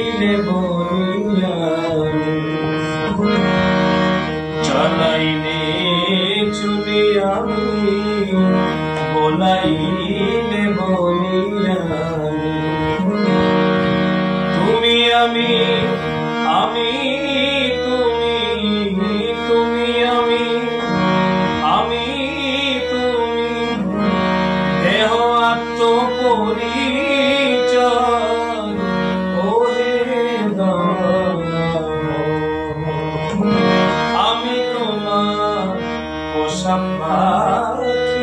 দিলে চালাইলে চুলি আমি, বলাইলে তুমি আমি আমি তুমি তুমি আমি আমি তুমি, দেহ আত্ম করি সম্ভাষী